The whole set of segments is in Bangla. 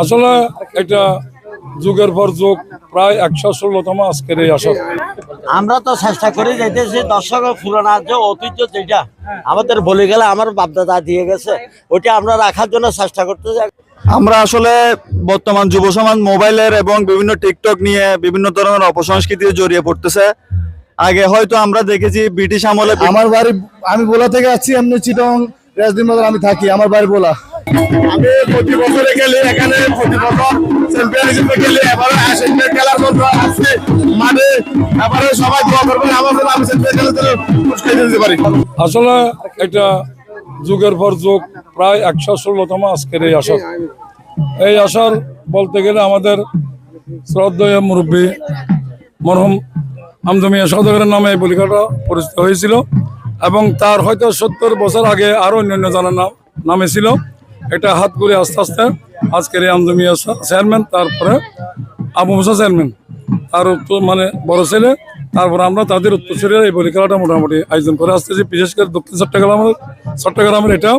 আসলে এটা যুগের পর যুগ প্রায় একশো ষোলোতম আজকের এই আসর। আমরা তো চেষ্টা করে যাইতেছি দর্শক পুরানা যে ঐতিহ্য যেটা আমাদের বলে গেলে আমার বাপদাদা দিয়ে গেছে ওটা আমরা রাখার জন্য চেষ্টা করতেছি। আমরা আসলে বর্তমান যুব সমাজ মোবাইলের এবং বিভিন্ন টিকটক নিয়ে বিভিন্ন ধরনের অপসংস্কৃতি জড়িয়ে পড়তেছে। আগে হয়তো আমরা দেখেছি ব্রিটিশ আমলে আমার বাড়ি আমি বোলা থেকে আসছি এমনি চিটং রাজদিন আমি থাকি আমার বাড়ি বোলা আমি প্রতি বছরে গেলে এখানে প্রতি বছর চ্যাম্পিয়ন হিসেবে গেলে এবারে খেলার আসছি। এবারে সবাই দোয়া করবেন, আমার জন্য আমি পারি। আসলে এটা যুগের পর যুগ, প্রায় একশো ষোলোতম আজকের এই আসর। এই আসর বলতে গেলে আমাদের শ্রদ্ধেয় মুরব্বী মরহম আমদমিয়া সদগরের নামে এই বলিকাটা পরিচিত হয়েছিল এবং তার হয়তো সত্তর বছর আগে আরও অন্যান্য জনের নামে ছিল। এটা হাত করে আস্তে আস্তে আজকের এই আমদমিয়া চেয়ারম্যান, তারপরে আবু মুসা চেয়ারম্যান। তার উত্তর মানে বড় ছেলে, তারপর আমরা তাদের উত্তরসূরিরা এই বলি খেলাটা মোটামুটি আয়োজন করে আসতেছি। বিশেষ করে দক্ষিণ চট্টগ্রামের চট্টগ্রামের এটা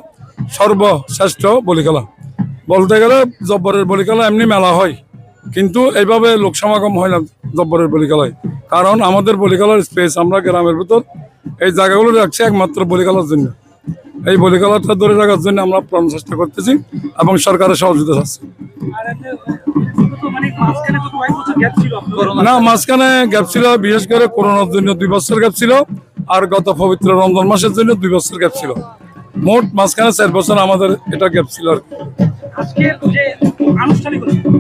সর্বশ্রেষ্ঠ বলি খেলা। বলতে গেলে জব্বরের বলি খেলা এমনি মেলা হয়, কিন্তু এইভাবে লোক সমাগম হয় না জব্বরের বলি খেলায়। কারণ আমাদের বলি খেলার স্পেস আমরা গ্রামের ভিতর এই জায়গাগুলো রাখছি একমাত্র বলি খেলার জন্য। এই বলি খেলাটা ধরে রাখার জন্য আমরা প্রাণ চেষ্টা করতেছি এবং সরকারের সহযোগিতা চাচ্ছি। না মাঝখানে গ্যাপ ছিল বিশেষ করে করোনার জন্য দুই বছর গ্যাপ ছিল আর গত পবিত্র রমজান মাসের জন্য দুই বছর গ্যাপ ছিল। মোট মাঝখানে চার বছর আমাদের এটা গ্যাপ ছিল আর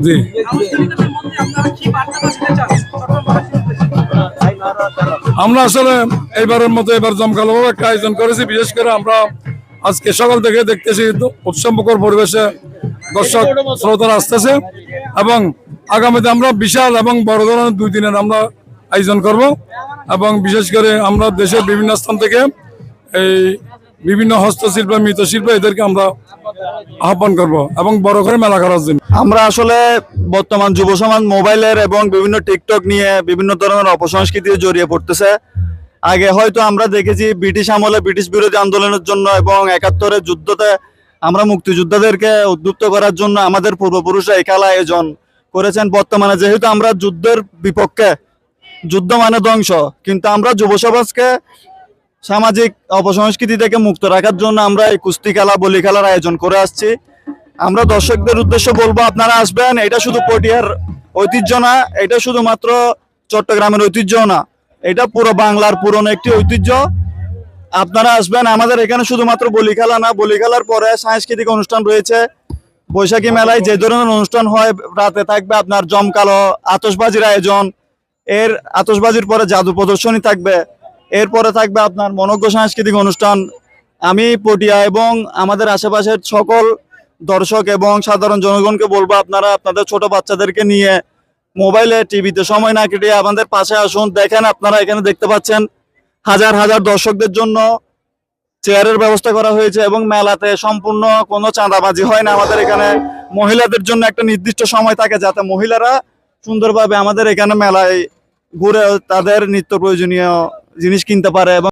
জি? আমরা আসলে এইবারের মতো এবার জমকালোভাবে একটা আয়োজন করেছি বিশেষ করে আমরা আজকে সকাল থেকে দেখতেছি তো উৎসবমুখর পরিবেশে দর্শক শ্রোতারা আসতেছে এবং আগামীতে আমরা বিশাল এবং বড় ধরনের দুই দিনের আমরা আয়োজন করব এবং বিশেষ করে আমরা দেশের বিভিন্ন স্থান থেকে এই বিভিন্ন হস্তশিল্প, মৃৎশিল্প এদেরকে আমরা আহ্বান করব এবং বড় করে মেলা করার জন্য। আমরা আসলে বর্তমান যুব সমাজ মোবাইলের এবং বিভিন্ন টিকটক নিয়ে বিভিন্ন ধরনের অপসংস্কৃতি জড়িয়ে পড়তেছে। আগে হয়তো আমরা দেখেছি ব্রিটিশ আমলে ব্রিটিশ বিরোধী আন্দোলনের জন্য এবং একাত্তরের যুদ্ধতে আমরা মুক্তিযোদ্ধাদেরকে উদ্বুদ্ধ করার জন্য আমাদের পূর্বপুরুষরা এই খেলা আয়োজন করেছেন। বর্তমানে যেহেতু আমরা যুদ্ধের বিপক্ষে, যুদ্ধ মানে ধ্বংস, কিন্তু আমরা যুব সমাজকে সামাজিক অপসংস্কৃতি থেকে মুক্ত রাখার জন্য আমরা এই কুস্তি খেলা, বলি খেলার আয়োজন করে আসছি। আমরা দর্শকদের উদ্দেশ্য বলব, আপনারা আসবেন, এটা শুধু পটিয়ার ঐতিহ্য না, এটা শুধুমাত্র চট্টগ্রামের ঐতিহ্য না। এটা পুরো বাংলার পুরনো একটি ঐতিহ্য। আপনারা আসবেন, আমাদের এখানে শুধুমাত্র বলি খেলা না বলি খেলার পরে সাংস্কৃতিক অনুষ্ঠান রয়েছে। বৈশাখী মেলায় যে ধরনের অনুষ্ঠান হয়, রাতে থাকবে আপনার জমকালো আতসবাজির আয়োজন। এর আতসবাজির পরে জাদু প্রদর্শনী থাকবে। এরপরে থাকবে আপনার মনজ্ঞ সাংস্কৃতিক অনুষ্ঠান। আমি পটিয়া এবং আমাদের আশেপাশের সকল দর্শক এবং সাধারণ জনগণকে বলব, আপনারা আপনাদের ছোট বাচ্চাদেরকে নিয়ে মোবাইলে, টিভিতে সময় না কেটে আমাদের পাশে আসুন। দেখেন আপনারা এখানে দেখতে পাচ্ছেন, হাজার হাজার দর্শকদের জন্য চেয়ারের ব্যবস্থা করা হয়েছে এবং মেলাতে সম্পূর্ণ কোনো চাঁদাবাজি হয় না আমাদের এখানে। মহিলাদের জন্য একটা নির্দিষ্ট সময় থাকে যাতে মহিলারা সুন্দরভাবে আমাদের এখানে মেলায় ঘুরে তাদের নিত্য প্রয়োজনীয় জিনিস কিনতে পারে এবং